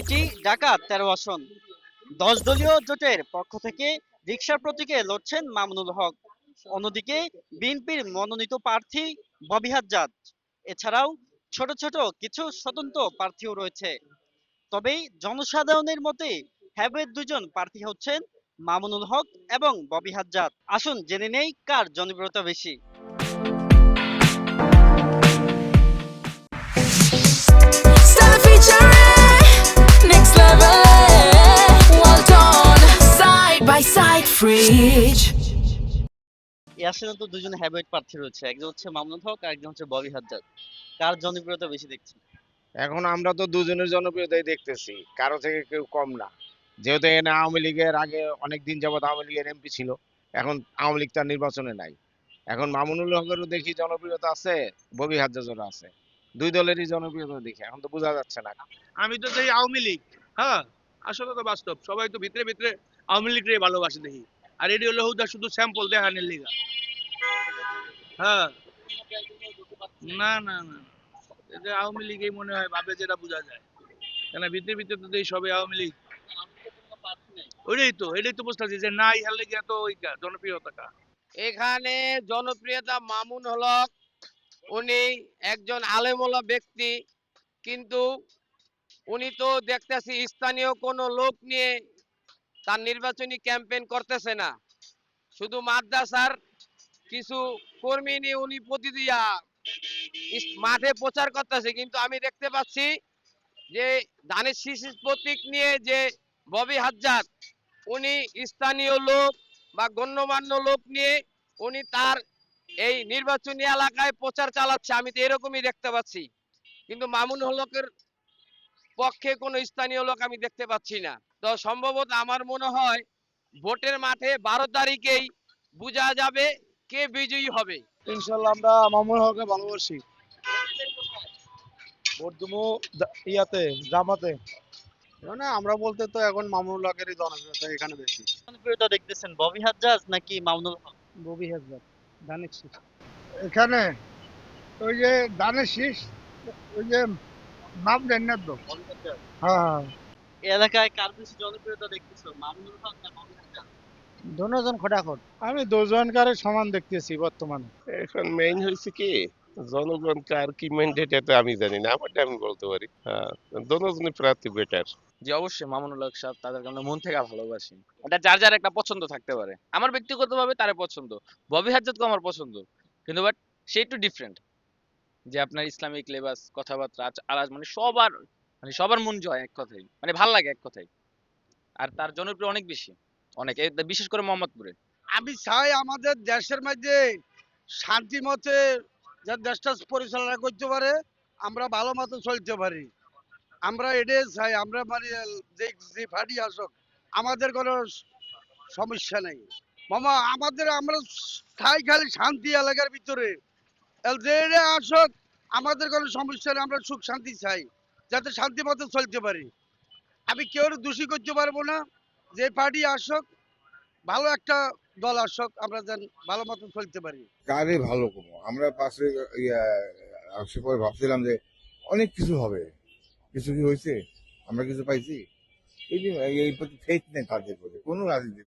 এটি ঢাকা তেরো আসন। দশ দলীয় জোটের পক্ষ থেকে রিক্সা প্রতীকে লড়ছেন মামুনুল হক। অন্যদিকে বিএনপির মনোনীত প্রার্থী ববি হাজ্জাদ এছাড়াও ছোট ছোট কিছু স্বতন্ত্র প্রার্থীও রয়েছে। তবে জনসাধারণের মতে হ্যাবের দুজন প্রার্থী হচ্ছেন মামুনুল হক এবং ববি হাজ্জাদ আসুন জেনে নেই কার জনপ্রিয়তা বেশি। Stella featuring তো দুজন হ্যাবিট প্রার্থী রয়েছে একজন হচ্ছে মামুনুল হক আর একজন হচ্ছে ববি হাজ্জাদ কার জনপ্রিয়তা বেশি দেখছেন? এখন আমরা তো দুজনের জনপ্রিয়তাই দেখতেছি কারও থেকে কেউ কম না। যেহেতু এখানে আওয়ামী লীগের আগে অনেক দিন যাবত আওয়ামী লীগের এমপি ছিল এখন আওয়ামী লীগ তার নির্বাচনে নাই। এখন মামুনুল হকেরও দেখি জনপ্রিয়তা আছে ববি হাজ্জাজেরও আছে। দুই দলেরই জনপ্রিয়তা দেখি এখন তো বোঝা যাচ্ছে না। আমি তো চাই আওয়ামী লীগ হ্যাঁ? আসলে তো বাস্তব সবাই তো ভিতরে ভিতরে আওয়ামী লীগরে ভালোবাসে দেখি। আর এটি হলো হুদা শুধু স্যাম্পল দেখানোর লিগা। হ্যাঁ। না না না এটা আওয়ামী লীগই মনে হয় ভাবে যেটা বোঝা যায়। কেন ভিতরে ভিতরে তো দেখি সবাই আওয়ামী লীগ। ওইটাই তো এটাই তো বুঝতেছি যে না ইহার লেগে এত ওই কা, জনপ্রিয়তা কা। এখানে জনপ্রিয়তা মামুন হলক উনি একজন আলেমোলা ব্যক্তি কিন্তু উনি তো দেখতেছি স্থানীয় কোনো লোক নিয়ে তার নির্বাচনী ক্যাম্পেইন করতেছে না। শুধু মাদ্রাসার কিছু কর্মী নিয়ে উনি প্রতিদিয়া মাঠে প্রচার করতেছে। কিন্তু আমি দেখতে পাচ্ছি যে ধানের শীষ প্রতীক নিয়ে যে ববি হাজ্জাদ উনি স্থানীয় লোক বা গণ্যমান্য লোক নিয়ে উনি তার এই নির্বাচনী এলাকায় প্রচার চালাচ্ছে। আমি তো এরকমই দেখতে পাচ্ছি। কিন্তু মামুন হলকের পক্ষে কোনো স্থানীয় লোক আমি দেখতে পাচ্ছি না। তো সম্ভবত আমার মনে হয় ভোটের মাঠে বারো তারিখেই বোঝা যাবে কে বিজয়ী হবে। ইনশাল্লাহ আমরা মামুন হককে ভালোবাসি। ভোট দেবো ইয়াতে জামাতে। মানে আমরা বলতে তো এখন মামুনুল হকেরই জনপ্রিয়তা এখানে বেশি। জনপ্রিয়তা দেখতেছেন ববি হাজ্জাজ নাকি মামুনুল হক? ববি ধানের শীষ। এখানে ওই যে ধানের শীষ ওই যে নাম জানি না তো। হ্যাঁ এলাকায় কার বেশি জনপ্রিয়তা দেখতেছো মামুনুল হক না দুজন খোটাখট। আমি দুজনকারে সমান দেখতেছি বর্তমানে। এখন মেইন হয়েছে কি জনগণ কার কি ম্যান্ডেট এটা আমি জানি না আমারটা আমি বলতে পারি। হ্যাঁ দোনোজনই প্রার্থী বেটার যে অবশ্যই মামুনুল হক সাহেব তাদেরকে আমরা মন থেকে ভালোবাসি। এটা যার যার একটা পছন্দ থাকতে পারে। আমার ব্যক্তিগতভাবে তারে পছন্দ। ববি হাজ্জাদকে আমার পছন্দ। কিন্তু বাট সে একটু ডিফারেন্ট যে আপনার ইসলামিক লেবাস, কথাবার্তা আলাজ মানে সবার মানে সবার মন জয় এক কথাই মানে ভালো লাগে এক কথাই আর তার জনপ্রিয় অনেক বেশি, অনেক। বিশেষ করে মোহাম্মদপুরে। আমি চাই আমাদের দেশের মধ্যে শান্তি মতে যে দেশটা পরিচালনা করতে পারে, আমরা ভালো মতো চলতে পারি। আমরা এটাই চাই, আমরা মানে যে যে ফাটি আসুক, আমাদের কোনো সমস্যা নেই। মামা, আমাদের আমরা স্থায়ী খালি শান্তি এলাকার ভিতরে। এল যে এটা আসুক আমাদের কোনো সমস্যা নেই আমরা সুখ শান্তি চাই যাতে শান্তি মতো চলতে পারি। আমি কেউ দোষী করতে পারব না যে পার্টি আসুক ভালো একটা দল আসুক আমরা যেন ভালো মতো চলতে পারি। কারে ভালো করব? আমরা পাশে ইয়া, আসে পরে ভাবছিলাম যে অনেক কিছু হবে। কিছু কি হয়েছে? আমরা কিছু পাইছি? এই ফেক নেই তাদের কোনো রাজনীতি